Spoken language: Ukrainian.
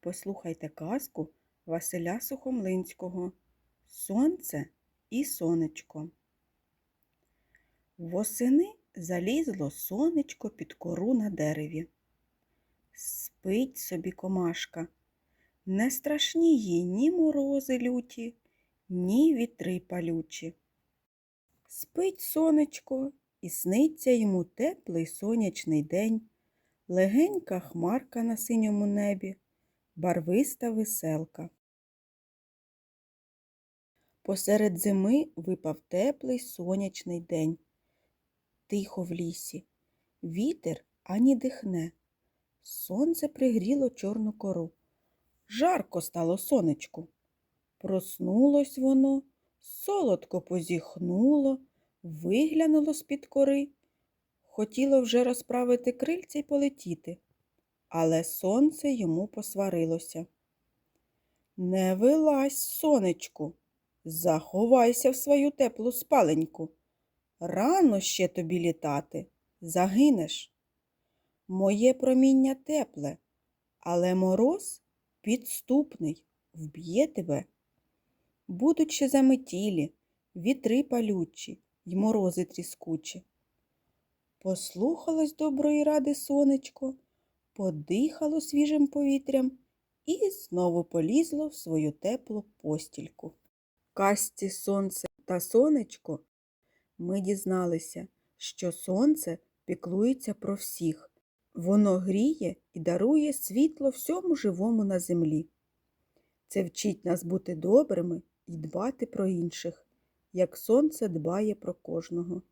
Послухайте казку Василя Сухомлинського Сонце і сонечко. Восени залізло сонечко під кору на дереві. Спить собі комашка. Не страшні їй ні морози люті, ні вітри палючі. Спить сонечко, і сниться йому теплий сонячний день, легенька хмарка на синьому небі, барвиста веселка. Посеред зими випав теплий сонячний день. Тихо в лісі. Вітер ані дихне. Сонце пригріло чорну кору. Жарко стало сонечку. Проснулось воно, солодко позіхнуло, виглянуло з-під кори. Хотіло вже розправити крильця й полетіти, але сонце йому посварилося. Не вилазь, сонечку, заховайся в свою теплу спаленьку. Рано ще тобі літати, загинеш. Моє проміння тепле, але мороз підступний, вб'є тебе. Будуть ще заметілі, вітри палючі й морози тріскучі. Послухалось доброї ради сонечко, подихало свіжим повітрям і знову полізло в свою теплу постільку. В казці сонце та сонечко ми дізналися, що сонце піклується про всіх. Воно гріє і дарує світло всьому живому на землі. Це вчить нас бути добрими і дбати про інших, як сонце дбає про кожного.